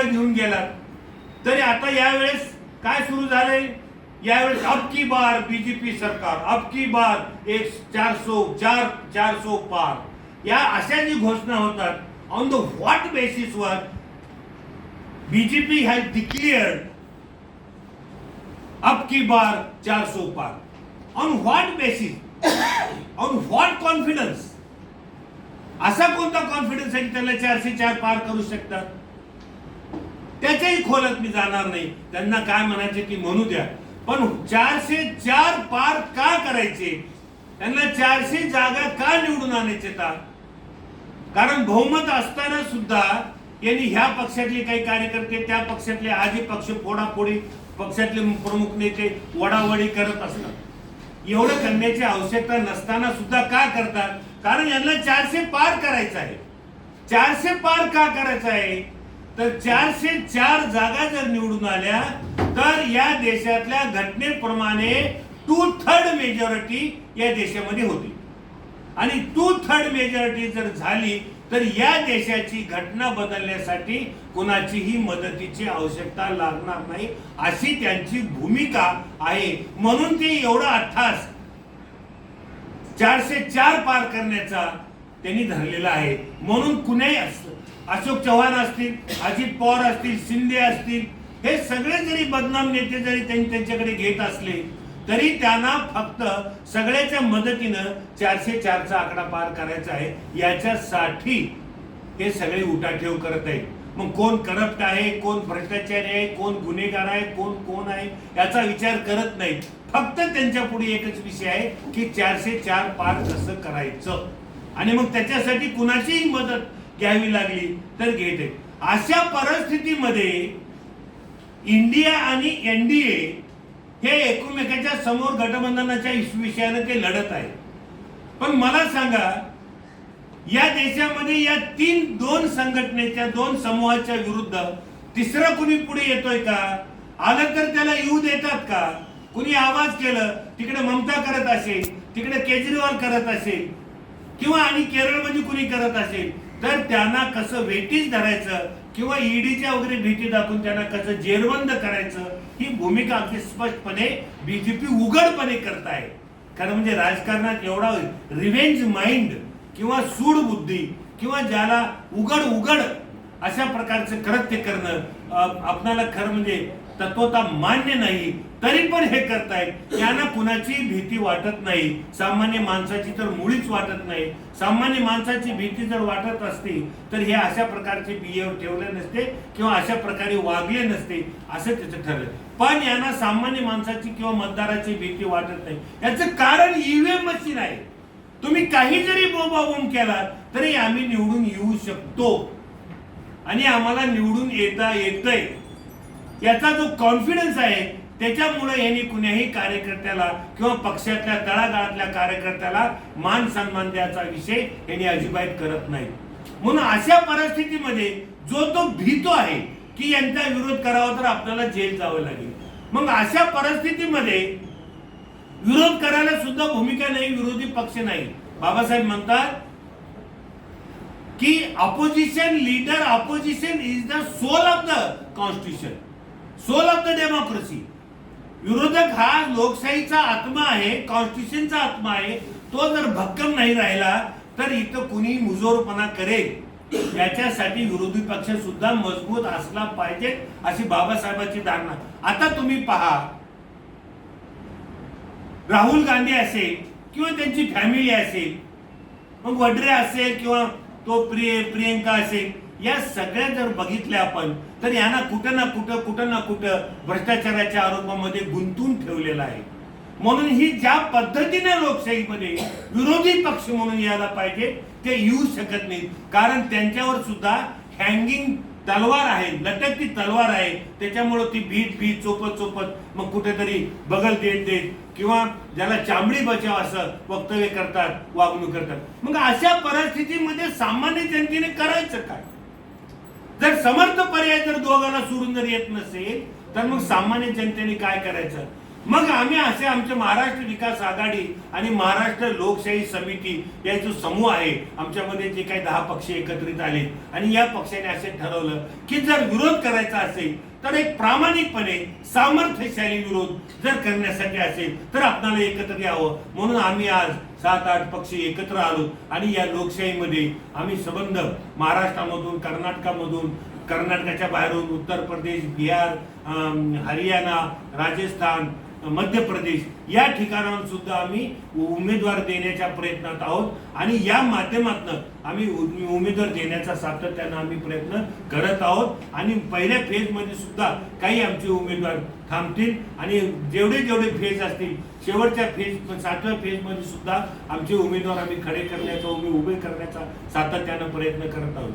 भूमिका घेऊन गेलात. तरी आता यावेळेस काय सुरू झालंय? यावेळेस अब की बार बीजेपी सरकार अब की बार एक चार सो चार चार सो पार. या अशा जी घोषणा होतात ऑन द व्हॉट बेसिसवर बीजेपी हॅज डिक्लेअर्ड अब की बार चार सो पार. On what basis on what confidence असा कोणता कॉन्फिडन्स आहे की त्याला चारशे चार पार करू शकतात? त्याच्याही खोलत मी जाणार नाही. त्यांना काय म्हणायचे की म्हणू द्या. पण चारशे चार पार का करायचे? त्यांना चारशे जागा का निवडून आणायचे का कारण बहुमत असताना सुद्धा यांनी ह्या पक्षातले काही कार्यकर्ते त्या पक्षातले आजी पक्ष फोडाफोडी पक्षातले प्रमुख नेते वडावडी करत असतात. एवढं करण्याची आवश्यकता नसताना सुद्धा का करतात? कारण यांना चारशे पार करायचं आहे. चारशे पार का करायचं आहे? तर चारशे चार जागा जर निवडून आल्या तर या देशातल्या घटनेप्रमाणे टू थर्ड मेजॉरिटी या देशामध्ये होती. आणि टू थर्ड मेजॉरिटी जर झाली तर या देशाची घटना बदलण्यासाठी कुणाचीही मदतीची आवश्यकता लागणार नाही अशी त्यांची भूमिका आहे. म्हणून ते एवढा अठ्ठास चारशे चार पार करण्याचा त्यांनी धरलेला आहे. म्हणून कुणीही अस- अशोक चव्हाण असतील अजित पवार असतील शिंदे असतील हे सगळे जरी बदनाम नेते जरी त्यांनी त्यांच्याकडे घेत असले तरी त्यांना फक्त सगळ्याच्या मदतीनं चारशे चारचा आकडा पार करायचा आहे. याच्यासाठी हे सगळे उठाठेव करत आहेत. मग कोण करप्ट आहे कोण भ्रष्टाचारी आहे कोण गुन्हेगार आहे कोण कोण आहे याचा विचार करत नाही. फक्त त्यांच्या पुढे एकच विषय आहे की चारशे चार पार कसं करायचं? आणि मग त्याच्यासाठी कुणाचीही मदत घ्यावी लागली तर घेते. अशा परिस्थितीमध्ये इंडिया आणि एनडीए हे एकमेकाच्या समोर गठबंधनाच्या विषयाने ते लढत आहे पण मला सांगा या देशामध्ये या तीन दोन संघटनेच्या दोन समूहाच्या विरुद्ध तिसरं कुणी पुढे येतोय का? आलं तर त्याला येऊ देतात का? कुणी आवाज केलं तिकडे ममता करत असेल तिकडे केजरीवाल करत असेल किंवा आणि केरळमध्ये कुणी करत असेल तर त्यांना कसं वेटीच धरायचं किंवा ईडीच्या वगैरे भीती दाखवून त्यांना कसं जेरबंद करायचं ही भूमिका अगदी स्पष्टपणे बीजेपी उघडपणे करत आहे. कारण म्हणजे राजकारणात एवढा रिव्हेंज माइंड किंवा सूड बुद्धी किंवा ज्याला उघड उघड अशा प्रकारचं कृत्य करणं आपणाला खरं म्हणजे तत्वता मान्य नाही तरी पण हे करतायत. यांना कुणाची भीती वाटत नाही. सामान्य माणसाची तर मुळीच वाटत नाही. सामान्य माणसाची भीती जर वाटत असती तर हे अशा प्रकारचे बिहेव ठेवले नसते किंवा अशा प्रकारे वागले नसते असं त्याचं ठरलं. पण यांना सामान्य माणसाची किंवा मतदाराची भीती वाटत नाही. याचं कारण ईव्हीएम मशीन आहे. तुम्ही काही जरी बोबाबोम केला तरी आम्ही निवडून येऊ शकतो. आणि आम्हाला निवडून येता येतंय. याचा जो कॉन्फिडन्स आहे त्याच्यामुळे यांनी कुण्याही कार्यकर्त्याला किंवा पक्षातल्या तळागाळातल्या कार्यकर्त्याला मान सन्मान द्यायचा विषय यांनी अजिबात करत नाही. म्हणून अशा परिस्थितीमध्ये जो तो भीतो आहे की यांचा विरोध करावा तर आपल्याला जेल जावं लागेल. मग अशा परिस्थितीमध्ये विरोध करायला सुद्धा भूमिका नाही विरोधी पक्ष नाही. बाबासाहेब म्हणतात की opposition leader opposition is the soul of the constitution soul of the democracy विरोधक हा लोकशाहीचा आत्मा आहे कॉन्स्टिट्युशनचा आत्मा आहे तो जर भक्कम नाही राहिला तर इथं कुणी मुजोरपणा करेल? याच्यासाठी विरोधी पक्ष सुद्धा मजबूत असला पाहिजे अशी बाबासाहेबांची धारणा. आता तुम्ही पहा. राहुल गांधी असेल किंवा त्यांची फॅमिली असेल मग वड्रे असेल किंवा तो प्रिय प्रियंका असेल या सगळ्या जर बघितल्या आपण तर यांना कुठं ना कुठं कुठं ना कुठं भ्रष्टाचाराच्या आरोपामध्ये गुंतून ठेवलेलं आहे. म्हणून ही ज्या पद्धतीने लोकशाहीमध्ये विरोधी पक्ष म्हणून यायला पाहिजे ते येऊ शकत नाहीत. कारण त्यांच्यावर सुद्धा हँगिंग तलवार आहे लटकती तलवार आहे. त्याच्यामुळं ती भीत भीत चोपत चोपत मग कुठेतरी बगल देत देत किंवा ज्याला चांबडी बचाव असं वक्तव्य करतात वागणूक करतात. मग अशा परिस्थितीमध्ये सामान्य जनतेने करायचं काय? जर समर्थ पर्याय जर दोघांना सोडून जर येत नसेल तर मग सामान्य जनतेने काय करायचं? मग आम्ही असे आमचे महाराष्ट्र विकास आघाडी आणि महाराष्ट्र लोकशाही समिती या जो समूह आहे आमच्यामध्ये जे काही दहा पक्ष एकत्रित आले आणि या पक्षाने असे ठरवलं की जर विरोध करायचा असेल तर एक प्रामाणिकपणे सामर्थ्यशाली विरोध जर करण्यासाठी असेल तर आपल्याला एकत्र यावं. म्हणून आम्ही आज सात आठ पक्ष एकत्र आलो आणि या लोकशाहीमध्ये आम्ही संबंध महाराष्ट्रामधून कर्नाटकामधून कर्नाटकाच्या बाहेरून उत्तर प्रदेश बिहार अं, हरियाणा राजस्थान मध्य प्रदेश या ठिकाणाहून सुद्धा आम्ही उमेदवार देण्याच्या प्रयत्नात आहोत आणि या माध्यमातून आम्ही उमेदवार देण्याचा सातत्यानं आम्ही प्रयत्न करत आहोत. आणि पहिल्या फेजमध्ये सुद्धा काही आमचे उमेदवार थांबतील आणि जेवढे जेवढे फेज असतील शेवटच्या फेज सातव्या फेजमध्ये सुद्धा आमचे उमेदवार आम्ही खडे करण्याचा उभे उभे करण्याचा सातत्यानं प्रयत्न करत आहोत.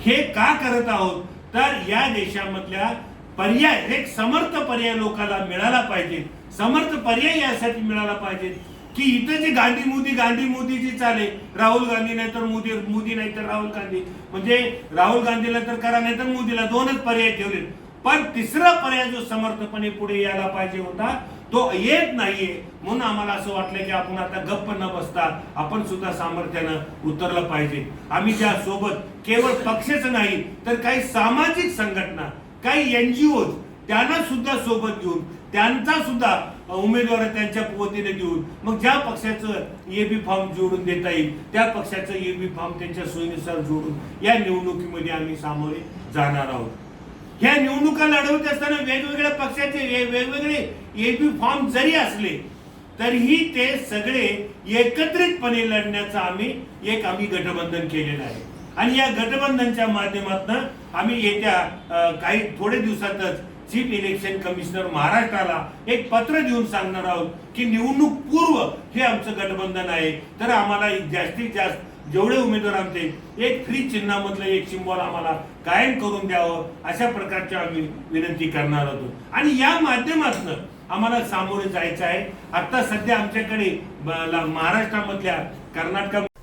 हे का करत आहोत? तर या देशामधल्या पर्याय एक समर्थ पर्याय लोकांना मिळाला पाहिजे. समर्थ पर्याय यासाठी मिळाला पाहिजे. की इथं जे गांधी मोदी गांधी मोदी जी चाले राहुल गांधी नाही तर मोदी मोदी नाही तर राहुल गांधी. म्हणजे राहुल गांधीला तर करा नाही तर मोदीला दोनच पर्याय ठेवले. पण तिसरा पर्याय जो समर्थपणे पुढे यायला पाहिजे होता तो येत नाहीये. म्हणून आम्हाला असं वाटलं की आपण आता गप्प न बसता आपण सुद्धा सामर्थ्यानं उतरलं पाहिजे. आम्ही त्या सोबत केवळ पक्षच नाही तर काही सामाजिक संघटना काही एनजीओ त्यांना सुद्धा सोबत घेऊन त्यांचा सुद्धा उमेदवार त्यांच्या वतीने देऊन मग ज्या पक्षाचं एबी फॉर्म जोडून देता येईल त्या पक्षाचं एबी फॉर्म त्यांच्या सोयीनुसार जोडून या निवडणुकीमध्ये आम्ही सामोरे जाणार आहोत. ह्या निवडणुका लढवत असताना वेगवेगळ्या पक्षाचे वेगवेगळे वेगवेगळे एबी फॉर्म जरी असले तरीही ते सगळे एकत्रितपणे लढण्याचं आम्ही एक आम्ही गठबंधन केलेलं आहे. आणि या गठबंधनच्या माध्यमातून आम्ही येत्या काही थोडे दिवसातच चीफ इलेक्शन कमिशनर महाराष्ट्राला एक पत्र देऊन सांगणार आहोत की निवडणूक पूर्व हे आमचं गठबंधन आहे. तर आम्हाला जास्तीत जास्त जेवढे उमेदवार आमचे एक फ्री चिन्हामधलं एक सिम्बॉल आम्हाला कायम करून द्यावं अशा प्रकारची आम्ही विनंती करणार होतो आणि या माध्यमातून आम्हाला सामोरे जायचं आहे. आता सध्या आमच्याकडे महाराष्ट्रामधल्या कर्नाटका